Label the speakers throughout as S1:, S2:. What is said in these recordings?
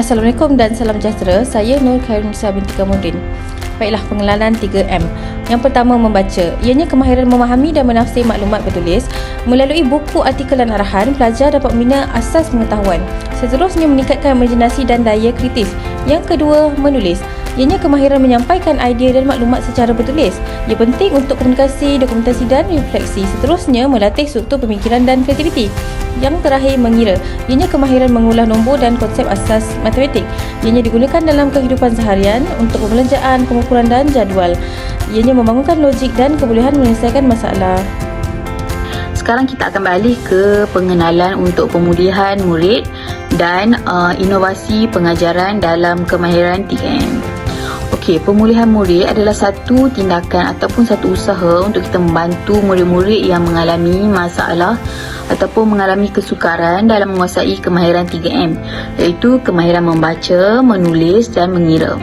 S1: Assalamualaikum dan salam sejahtera. Saya Nur Khairunisa binti Kamudin. Baiklah, pengenalan 3M. Yang pertama, membaca. Ianya kemahiran memahami dan menafsir maklumat bertulis. Melalui buku, artikel dan arahan, pelajar dapat membina asas pengetahuan. Seterusnya, meningkatkan imaginasi dan daya kritis. Yang kedua, menulis. Ianya kemahiran menyampaikan idea dan maklumat secara bertulis. Ia penting untuk komunikasi, dokumentasi dan refleksi. Seterusnya, melatih struktur pemikiran dan kreativiti. Yang terakhir, mengira. Ianya kemahiran mengulah nombor dan konsep asas matematik. Ianya digunakan dalam kehidupan seharian untuk pembelanjaan, pengukuran dan jadual. Ianya membangunkan logik dan kebolehan menyelesaikan masalah.
S2: Sekarang kita akan beralih ke pengenalan untuk pemulihan murid dan uh, inovasi pengajaran dalam kemahiran 3M. Okey, pemulihan murid adalah satu tindakan ataupun satu usaha untuk kita membantu murid-murid yang mengalami masalah ataupun mengalami kesukaran dalam menguasai kemahiran 3M iaitu kemahiran membaca, menulis dan mengira.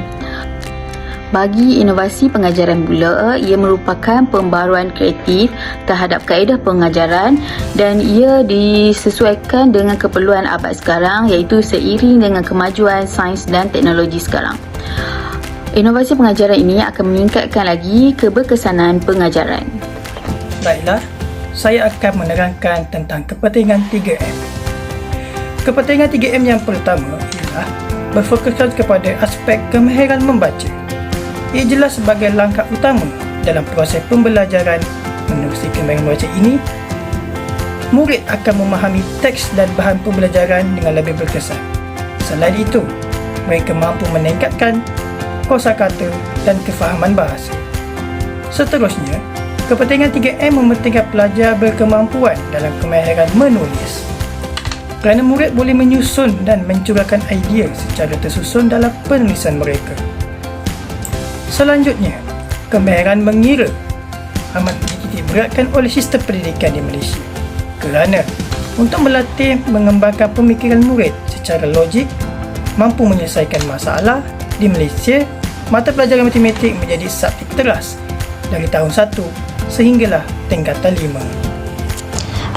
S2: Bagi inovasi pengajaran pula, ia merupakan pembaruan kreatif terhadap kaedah pengajaran dan ia disesuaikan dengan keperluan abad sekarang iaitu seiring dengan kemajuan sains dan teknologi sekarang. Inovasi pengajaran ini akan meningkatkan lagi keberkesanan pengajaran.
S3: Baiklah, saya akan menerangkan tentang kepentingan 3M. Kepentingan 3M yang pertama ialah berfokuskan kepada aspek kemahiran membaca. Ia jelas sebagai langkah utama dalam proses pembelajaran menerusi kemahiran membaca ini. Murid akan memahami teks dan bahan pembelajaran dengan lebih berkesan. Selain itu, mereka mampu meningkatkan kosakata dan kefahaman bahasa. Seterusnya, kepentingan 3M mementingkan pelajar berkemampuan dalam kemahiran menulis. Kerana murid boleh menyusun dan mencurahkan idea secara tersusun dalam penulisan mereka. Selanjutnya, kemahiran mengira amat dititik beratkan oleh sistem pendidikan di Malaysia. Kerana untuk melatih mengembangkan pemikiran murid secara logik, mampu menyelesaikan masalah di Malaysia, mata pelajaran matematik menjadi subjek teras dari tahun 1 sehinggalah tingkatan 5.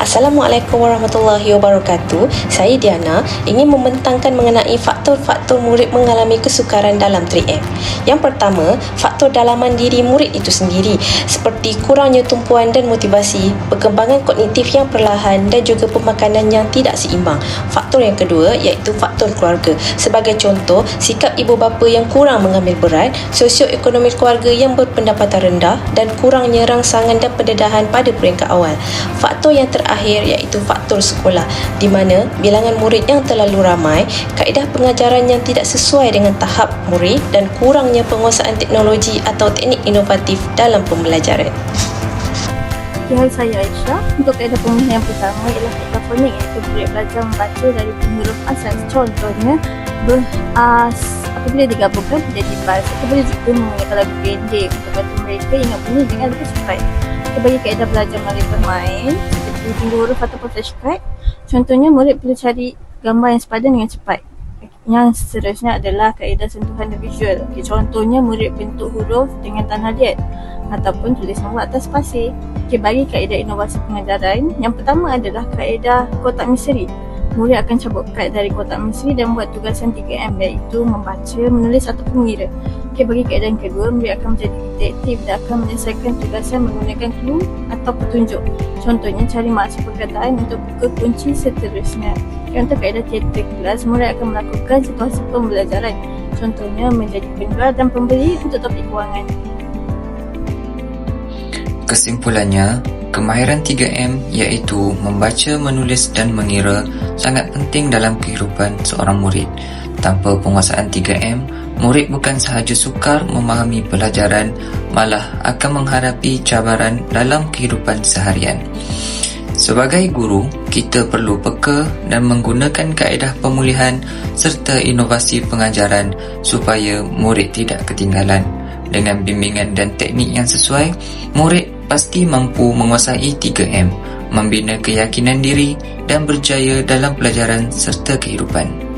S4: Assalamualaikum warahmatullahi wabarakatuh. Saya Diana ingin membentangkan mengenai faktor-faktor murid mengalami kesukaran dalam 3M. Yang pertama, faktor dalaman diri murid itu sendiri seperti kurangnya tumpuan dan motivasi, perkembangan kognitif yang perlahan dan juga pemakanan yang tidak seimbang. Faktor yang kedua iaitu faktor keluarga. Sebagai contoh, sikap ibu bapa yang kurang mengambil berat, sosioekonomi keluarga yang berpendapatan rendah dan kurangnya rangsangan dan pendedahan pada peringkat awal. Faktor yang terakhir terakhir iaitu faktor sekolah di mana bilangan murid yang terlalu ramai, kaedah pengajaran yang tidak sesuai dengan tahap murid dan kurangnya penguasaan teknologi atau teknik inovatif dalam pembelajaran.
S1: Hai, saya Aisyah. Untuk kaedah pemulihan yang pertama ialah kaedah fonik iaitu murid belajar membaca dari huruf asas. Contohnya, beras apabila digabungkan menjadi bas. Apabila jika menggunakan lagu pendek untuk bantu mereka ingat bunyi dengan lebih cepat. Bagi kaedah belajar melalui bermain tunggu huruf ataupun flashcard. Contohnya, murid perlu cari gambar yang sepadan dengan cepat. Yang seterusnya adalah kaedah sentuhan dan visual. Okay, contohnya, murid bentuk huruf dengan tanah liat ataupun tulis nombor atas pasir. Okay, bagi kaedah inovasi pengajaran, yang pertama adalah kaedah kotak misteri. Murid akan cabut kad dari kotak misteri dan buat tugasan 3M iaitu membaca, menulis ataupun mengira. Okay, bagi kaedah yang kedua, murid akan menjadi detektif dan akan menyelesaikan tugasan menggunakan clue atau petunjuk. Contohnya, cari maksud perkataan untuk buka kunci seterusnya. Contoh kaedah teater kelas, murid akan melakukan situasi pembelajaran. Contohnya, menjadi penjual dan pembeli untuk topik kewangan.
S5: Kesimpulannya, kemahiran 3M iaitu membaca, menulis dan mengira sangat penting dalam kehidupan seorang murid. Tanpa penguasaan 3M, murid bukan sahaja sukar memahami pelajaran, malah akan menghadapi cabaran dalam kehidupan seharian. Sebagai guru, kita perlu peka dan menggunakan kaedah pemulihan serta inovasi pengajaran supaya murid tidak ketinggalan. Dengan bimbingan dan teknik yang sesuai, murid pasti mampu menguasai 3M, membina keyakinan diri dan berjaya dalam pelajaran serta kehidupan.